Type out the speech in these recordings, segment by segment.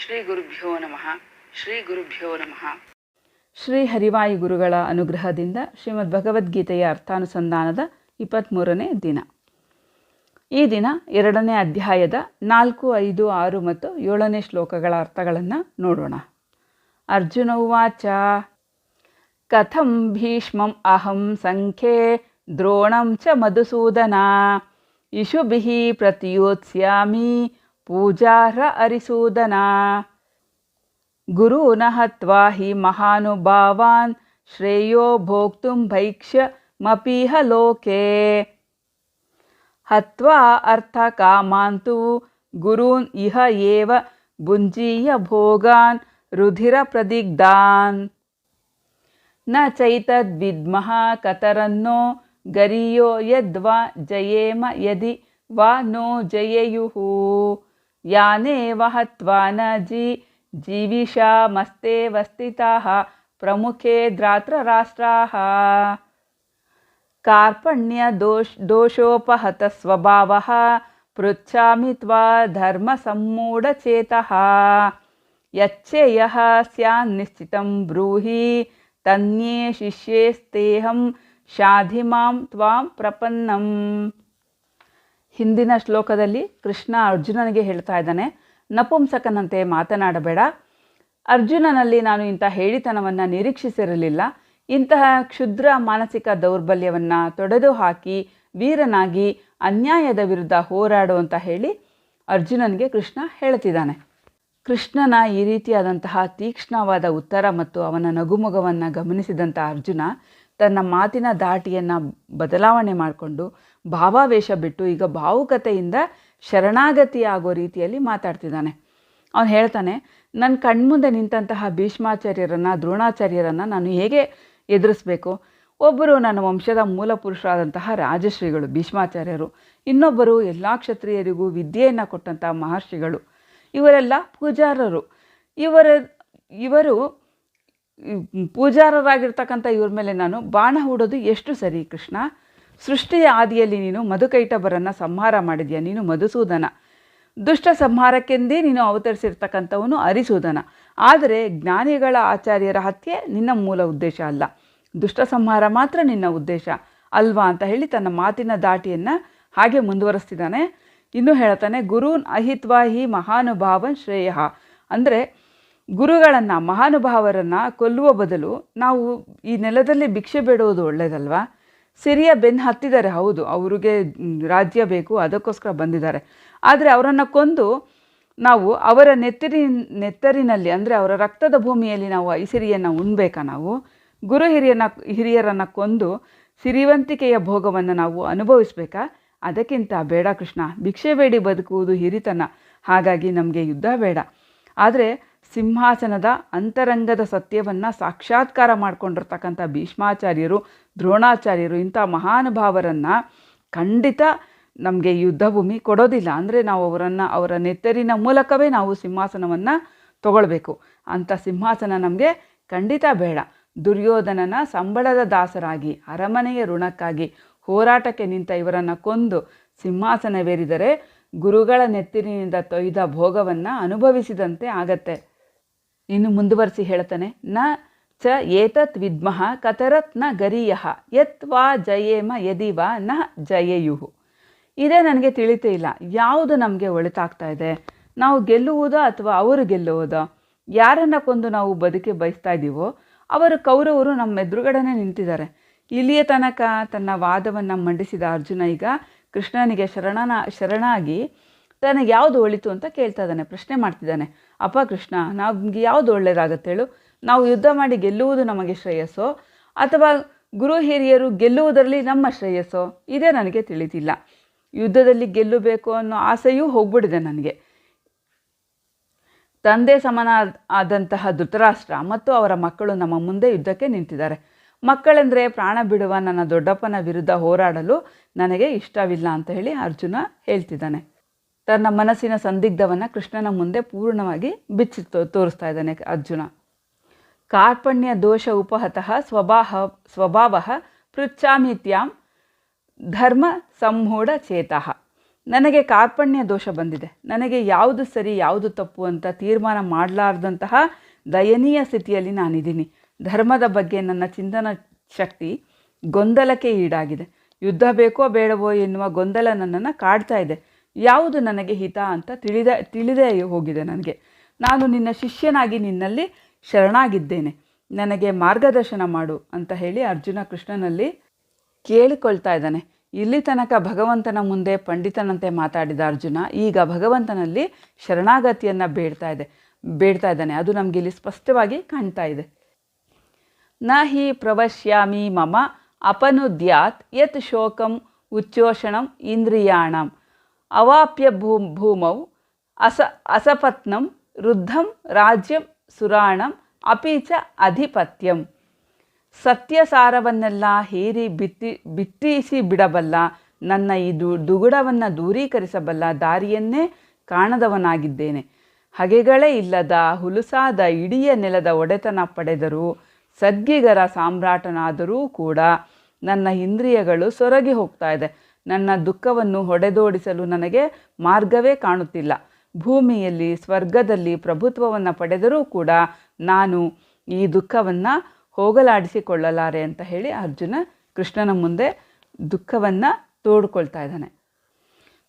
ಶ್ರೀ ಗುರುಭ್ಯೋ ನಮಃ. ಶ್ರೀ ಗುರುಭ್ಯೋ ನಮಃ. ಶ್ರೀ ಹರಿವಾಯು ಗುರುಗಳ ಅನುಗ್ರಹದಿಂದ ಶ್ರೀಮದ್ ಭಗವದ್ಗೀತೆಯ ಅರ್ಥಾನುಸಂಧಾನದ ಇಪ್ಪತ್ತ್ಮೂರನೇ ದಿನ. ಈ ದಿನ ಎರಡನೇ ಅಧ್ಯಾಯದ ನಾಲ್ಕು, ಐದು, ಆರು ಮತ್ತು ಏಳನೇ ಶ್ಲೋಕಗಳ ಅರ್ಥಗಳನ್ನು ನೋಡೋಣ. ಅರ್ಜುನ ಉವಾಚ. ಕಥಂ ಭೀಷ್ಮಂ ಅಹಂ ಸಂಖ್ಯೆ ದ್ರೋಣಂ ಚ ಮಧುಸೂದನ. ಇಶುಭಿ ಪ್ರತಿಯೋತ್ಸ್ಯಾಮಿ. पूजार्ह अरिसूदना गुरूनः त्वा हि महानुभावान् श्रेयो भोक्तुं भैक्ष्यमपीह लोके हत्वा अर्थकामान् तु गुरून् इह एव भुञ्जीय भोगान् रुधिरप्रदिग्धान् न चैतद्विद्मः कतरन्नो गरीयो यद्वा जयेम यदि वा नो जयेयुः याने वहत्वा न जी जीविषामस्ते वस्थिताः प्रमुखे द्रात्रराष्ट्राः। कार्पण्यदोष दोषोपहतस्वभावः पृच्छामि त्वा धर्मसम्मूढचेतः। यच्छेयः स्यान्निश्चितं ब्रूहि, तन्ये शिष्येस्तेऽहं शाधि माँ प्रपन्नम्। ಹಿಂದಿನ ಶ್ಲೋಕದಲ್ಲಿ ಕೃಷ್ಣ ಅರ್ಜುನನಿಗೆ ಹೇಳ್ತಾ ಇದ್ದಾನೆ, ನಪುಂಸಕನಂತೆ ಮಾತನಾಡಬೇಡ. ಅರ್ಜುನನಲ್ಲಿ ನಾನು ಇಂಥ ಹೇಳಿತನವನ್ನು ನಿರೀಕ್ಷಿಸಿರಲಿಲ್ಲ. ಇಂತಹ ಕ್ಷುದ್ರ ಮಾನಸಿಕ ದೌರ್ಬಲ್ಯವನ್ನು ತೊಡೆದು ಹಾಕಿ ವೀರನಾಗಿ, ಅನ್ಯಾಯದ ವಿರುದ್ಧ ಹೋರಾಡು ಅಂತ ಹೇಳಿ ಅರ್ಜುನನಿಗೆ ಕೃಷ್ಣ ಹೇಳ್ತಿದ್ದಾನೆ. ಕೃಷ್ಣನ ಈ ರೀತಿಯಾದಂತಹ ತೀಕ್ಷ್ಣವಾದ ಉತ್ತರ ಮತ್ತು ಅವನ ನಗುಮುಗವನ್ನು ಗಮನಿಸಿದಂಥ ಅರ್ಜುನ ತನ್ನ ಮಾತಿನ ದಾಟಿಯನ್ನು ಬದಲಾವಣೆ ಮಾಡಿಕೊಂಡು ಭಾವಾವೇಶ ಬಿಟ್ಟು ಈಗ ಭಾವುಕತೆಯಿಂದ ಶರಣಾಗತಿ ಆಗೋ ರೀತಿಯಲ್ಲಿ ಮಾತಾಡ್ತಿದ್ದಾನೆ. ಅವನು ಹೇಳ್ತಾನೆ ನನ್ನ ಕಣ್ಮುಂದೆ ನಿಂತಹ ಭೀಷ್ಮಾಚಾರ್ಯರನ್ನು, ದ್ರೋಣಾಚಾರ್ಯರನ್ನು ನಾನು ಹೇಗೆ ಎದುರಿಸ್ಬೇಕು? ಒಬ್ಬರು ನನ್ನ ವಂಶದ ಮೂಲ ಪುರುಷರಾದಂತಹ ರಾಜಶ್ರೀಗಳು, ಭೀಷ್ಮಾಚಾರ್ಯರು, ಇನ್ನೊಬ್ಬರು ಎಲ್ಲ ಕ್ಷತ್ರಿಯರಿಗೂ ವಿದ್ಯೆಯನ್ನು ಕೊಟ್ಟಂಥ ಮಹರ್ಷಿಗಳು. ಇವರೆಲ್ಲ ಪೂಜಾರರು. ಇವರ, ಇವರು, ಪೂಜಾರರಾಗಿರ್ತಕ್ಕಂಥ ಇವ್ರ ಮೇಲೆ ನಾನು ಬಾಣ ಹೂಡೋದು ಎಷ್ಟು ಸರಿ ಕೃಷ್ಣ? ಸೃಷ್ಟಿಯ ಆದಿಯಲ್ಲಿ ನೀನು ಮಧುಕೈಟಬರನ್ನು ಸಂಹಾರ ಮಾಡಿದೆಯಾ? ನೀನು ಮಧುಸೂದನ. ದುಷ್ಟ ಸಂಹಾರಕ್ಕೆಂದೇ ನೀನು ಅವತರಿಸಿರ್ತಕ್ಕಂಥವನು ಅರಿಸೂದನ. ಆದರೆ ಜ್ಞಾನಿಗಳ ಆಚಾರ್ಯರ ಹತ್ಯೆ ನಿನ್ನ ಮೂಲ ಉದ್ದೇಶ ಅಲ್ಲ. ದುಷ್ಟ ಸಂಹಾರ ಮಾತ್ರ ನಿನ್ನ ಉದ್ದೇಶ ಅಲ್ವಾ ಅಂತ ಹೇಳಿ ತನ್ನ ಮಾತಿನ ದಾಟಿಯನ್ನು ಹಾಗೆ ಮುಂದುವರಿಸ್ತಿದ್ದಾನೆ. ಇನ್ನೂ ಹೇಳ್ತಾನೆ, ಗುರು ಅಹಿತ್ವಾ ಹಿ ಮಹಾನುಭಾವನ್ ಶ್ರೇಯ. ಅಂದರೆ ಗುರುಗಳನ್ನು, ಮಹಾನುಭಾವರನ್ನು ಕೊಲ್ಲುವ ಬದಲು ನಾವು ಈ ನೆಲದಲ್ಲಿ ಭಿಕ್ಷೆ ಬೇಡುವುದು ಒಳ್ಳೆಯದಲ್ವಾ ಸಿರಿಯ ಬೆನ್ನು ಹತ್ತಿದ್ದಾರೆ ಹೌದು, ಅವ್ರಿಗೆ ರಾಜ್ಯ ಬೇಕು, ಅದಕ್ಕೋಸ್ಕರ ಬಂದಿದ್ದಾರೆ. ಆದರೆ ಅವರನ್ನು ಕೊಂದು ನಾವು ಅವರ ನೆತ್ತರಿ, ನೆತ್ತರಿನಲ್ಲಿ ಅಂದರೆ ಅವರ ರಕ್ತದ ಭೂಮಿಯಲ್ಲಿ ನಾವು ಐಸಿರಿಯನ್ನು ಉಣ್ಬೇಕಾ ನಾವು? ಗುರು ಹಿರಿಯನ, ಹಿರಿಯರನ್ನು ಕೊಂದು ಸಿರಿವಂತಿಕೆಯ ಭೋಗವನ್ನು ನಾವು ಅನುಭವಿಸ್ಬೇಕಾ? ಅದಕ್ಕಿಂತ ಬೇಡ ಕೃಷ್ಣ, ಭಿಕ್ಷೆ ಬೇಡಿ ಬದುಕುವುದು ಹಿರಿತನ. ಹಾಗಾಗಿ ನಮಗೆ ಯುದ್ಧ ಬೇಡ. ಆದರೆ ಸಿಂಹಾಸನದ ಅಂತರಂಗದ ಸತ್ಯವನ್ನು ಸಾಕ್ಷಾತ್ಕಾರ ಮಾಡಿಕೊಂಡಿರ್ತಕ್ಕಂಥ ಭೀಷ್ಮಾಚಾರ್ಯರು, ದ್ರೋಣಾಚಾರ್ಯರು, ಇಂಥ ಮಹಾನುಭಾವರನ್ನು ಖಂಡಿತ ನಮಗೆ ಯುದ್ಧಭೂಮಿ ಕೊಡೋದಿಲ್ಲ. ಅಂದರೆ ನಾವು ಅವರನ್ನು, ಅವರ ನೆತ್ತರಿನ ಮೂಲಕವೇ ನಾವು ಸಿಂಹಾಸನವನ್ನು ತಗೊಳ್ಬೇಕು. ಅಂಥ ಸಿಂಹಾಸನ ನಮಗೆ ಖಂಡಿತ ಬೇಡ. ದುರ್ಯೋಧನನ ಸಂಬಳದ ದಾಸರಾಗಿ, ಅರಮನೆಯ ಋಣಕ್ಕಾಗಿ ಹೋರಾಟಕ್ಕೆ ನಿಂತ ಇವರನ್ನು ಕೊಂದು ಸಿಂಹಾಸನವೇರಿದರೆ ಗುರುಗಳ ನೆತ್ತಿನಿಂದ ತೊಯ್ದ ಭೋಗವನ್ನು ಅನುಭವಿಸಿದಂತೆ ಆಗತ್ತೆ. ಇನ್ನು ಮುಂದುವರಿಸಿ ಹೇಳ್ತಾನೆ. ನ ಚ ಏತತ್ ವಿದ್ಮಃ ಕತರತ್ನ ಗರೀಯಃ ಯತ್ ವಾ ಜಯೇಮ ಯದಿ ವಾ ನ ಜಯೇಯುಹು. ಇದೇ ನನಗೆ ತಿಳಿತೇ ಇಲ್ಲ. ಯಾವುದು ನಮಗೆ ಒಳಿತಾಗ್ತಾ ಇದೆ? ನಾವು ಗೆಲ್ಲುವುದೋ ಅಥವಾ ಅವರು ಗೆಲ್ಲುವುದೋ? ಯಾರನ್ನ ಕೊಂದು ನಾವು ಬದುಕಿ ಬಯಸ್ತಾ ಇದ್ದೀವೋ ಅವರು ಕೌರವರು ನಮ್ಮ ಎದುರುಗಡೆನೆ ನಿಂತಿದ್ದಾರೆ. ಇಲ್ಲಿಯ ತನಕ ತನ್ನ ವಾದವನ್ನು ಮಂಡಿಸಿದ ಅರ್ಜುನ ಈಗ ಕೃಷ್ಣನಿಗೆ ಶರಣನ ಶರಣಾಗಿ ತನಗೆ ಯಾವುದು ಒಳಿತು ಅಂತ ಕೇಳ್ತಾ ಇದ್ದಾನೆ, ಪ್ರಶ್ನೆ ಮಾಡ್ತಿದ್ದಾನೆ. ಅಪ್ಪ ಕೃಷ್ಣ ನಮಗೆ ಯಾವುದು ಒಳ್ಳೆಯದಾಗತ್ತೆ ಹೇಳು. ನಾವು ಯುದ್ಧ ಮಾಡಿ ಗೆಲ್ಲುವುದು ನಮಗೆ ಶ್ರೇಯಸ್ಸೋ? ಅಥವಾ ಗುರು ಹಿರಿಯರು ಗೆಲ್ಲುವುದರಲ್ಲಿ ನಮ್ಮ ಶ್ರೇಯಸ್ಸೋ? ಇದೇ ನನಗೆ ತಿಳಿತಿಲ್ಲ ಯುದ್ಧದಲ್ಲಿ ಗೆಲ್ಲಬೇಕು ಅನ್ನೋ ಆಸೆಯೂ ಹೋಗ್ಬಿಡಿದೆ ನನಗೆ. ತಂದೆ ಸಮನ ಆದಂತಹ ಧೃತರಾಷ್ಟ್ರ ಮತ್ತು ಅವರ ಮಕ್ಕಳು ನಮ್ಮ ಮುಂದೆ ಯುದ್ಧಕ್ಕೆ ನಿಂತಿದ್ದಾರೆ. ಮಕ್ಕಳೆಂದರೆ ಪ್ರಾಣ ಬಿಡುವ ನನ್ನ ದೊಡ್ಡಪ್ಪನ ವಿರುದ್ಧ ಹೋರಾಡಲು ನನಗೆ ಇಷ್ಟವಿಲ್ಲ ಅಂತ ಹೇಳಿ ಅರ್ಜುನ ಹೇಳ್ತಿದ್ದಾನೆ. ತನ್ನ ಮನಸ್ಸಿನ ಸಂದಿಗ್ಧವನ್ನು ಕೃಷ್ಣನ ಮುಂದೆ ಪೂರ್ಣವಾಗಿ ಬಿಚ್ಚಿ ತೋರಿಸ್ತಾ ಇದ್ದಾನೆ ಅರ್ಜುನ. ಕಾರ್ಪಣ್ಯ ದೋಷ ಉಪಹತಃ ಸ್ವಭಾವ ಸ್ವಭಾವ ಪೃಚ್ಛಾಮಿತ್ಯಾಂ ಧರ್ಮ ಸಂಹೂಢ ಚೇತಃ. ನನಗೆ ಕಾರ್ಪಣ್ಯ ದೋಷ ಬಂದಿದೆ. ನನಗೆ ಯಾವುದು ಸರಿ, ಯಾವುದು ತಪ್ಪು ಅಂತ ತೀರ್ಮಾನ ಮಾಡಲಾರ್ದಂತಹ ದಯನೀಯ ಸ್ಥಿತಿಯಲ್ಲಿ ನಾನಿದ್ದೀನಿ. ಧರ್ಮದ ಬಗ್ಗೆ ನನ್ನ ಚಿಂತನ ಶಕ್ತಿ ಗೊಂದಲಕ್ಕೆ ಈಡಾಗಿದೆ. ಯುದ್ಧ ಬೇಕೋ ಬೇಡವೋ ಎನ್ನುವ ಗೊಂದಲ ನನ್ನನ್ನು ಕಾಡ್ತಾ ಇದೆ. ಯಾವುದು ನನಗೆ ಹಿತ ಅಂತ ತಿಳಿದ, ತಿಳಿದೇ ಹೋಗಿದೆ ನನಗೆ. ನಾನು ನಿನ್ನ ಶಿಷ್ಯನಾಗಿ ನಿನ್ನಲ್ಲಿ ಶರಣಾಗಿದ್ದೇನೆ. ನನಗೆ ಮಾರ್ಗದರ್ಶನ ಮಾಡು ಅಂತ ಹೇಳಿ ಅರ್ಜುನ ಕೃಷ್ಣನಲ್ಲಿ ಕೇಳಿಕೊಳ್ತಾ ಇದ್ದಾನೆ. ಇಲ್ಲಿ ತನಕ ಭಗವಂತನ ಮುಂದೆ ಪಂಡಿತನಂತೆ ಮಾತಾಡಿದ ಅರ್ಜುನ ಈಗ ಭಗವಂತನಲ್ಲಿ ಶರಣಾಗತಿಯನ್ನು ಬೇಡ್ತಾ ಇದೆ, ಬೇಡ್ತಾ ಇದ್ದಾನೆ. ಅದು ನಮಗೆ ಇಲ್ಲಿ ಸ್ಪಷ್ಟವಾಗಿ ಕಾಣ್ತಾ ಇದೆ. ನ ಹಿ ಪ್ರವಶ್ಯಾಮಿ ಮಮ ಅಪನುದ್ಯಾತ್ ಯತ್ ಶೋಕಂ ಉಚ್ಚೋಷಣಂ ಇಂದ್ರಿಯಾಣಂ. ಅವಾಪ್ಯ ಭೂ, ಭೂಮೌ, ಅಸ, ಅಸಪತ್ನಂ ವೃದ್ಧಂ ರಾಜ್ಯಂ, ಸುರಾಣಂ ಅಪೀಚ ಅಧಿಪತ್ಯಂ. ಸತ್ಯಸಾರವನ್ನೆಲ್ಲ ಹೇರಿ ಬಿತ್ತಿ, ಬಿತ್ತಿಸಿ ಬಿಡಬಲ್ಲ, ನನ್ನ ಈ ದು, ದುಗುಡವನ್ನು ದೂರೀಕರಿಸಬಲ್ಲ ದಾರಿಯನ್ನೇ ಕಾಣದವನಾಗಿದ್ದೇನೆ. ಹಗೆಗಳೇ ಇಲ್ಲದ, ಹುಲುಸಾದ ಇಡಿಯ ನೆಲದ ಒಡೆತನ ಪಡೆದರೂ, ಸದ್ಗಿಗರ ಸಾಮ್ರಾಟನಾದರೂ ಕೂಡ ನನ್ನ ಇಂದ್ರಿಯಗಳು ಸೊರಗಿ ಹೋಗ್ತಾ ಇದೆ. ನನ್ನ ದುಃಖವನ್ನು ಹೊಡೆದೋಡಿಸಲು ನನಗೆ ಮಾರ್ಗವೇ ಕಾಣುತ್ತಿಲ್ಲ. ಭೂಮಿಯಲ್ಲಿ, ಸ್ವರ್ಗದಲ್ಲಿ ಪ್ರಭುತ್ವವನ್ನು ಪಡೆದರೂ ಕೂಡ ನಾನು ಈ ದುಃಖವನ್ನು ಹೋಗಲಾಡಿಸಿಕೊಳ್ಳಲಾರೆ ಅಂತ ಹೇಳಿ ಅರ್ಜುನ ಕೃಷ್ಣನ ಮುಂದೆ ದುಃಖವನ್ನು ತೋಡ್ಕೊಳ್ತಾ ಇದ್ದಾನೆ.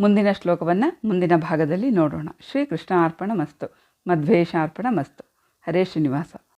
ಮುಂದಿನ ಶ್ಲೋಕವನ್ನು ಮುಂದಿನ ಭಾಗದಲ್ಲಿ ನೋಡೋಣ. ಶ್ರೀಕೃಷ್ಣ ಅರ್ಪಣ ಮಸ್ತು. ಮಧ್ವೇಶ ಅರ್ಪಣ ಮಸ್ತು. ಹರೇ ಶ್ರೀನಿವಾಸ.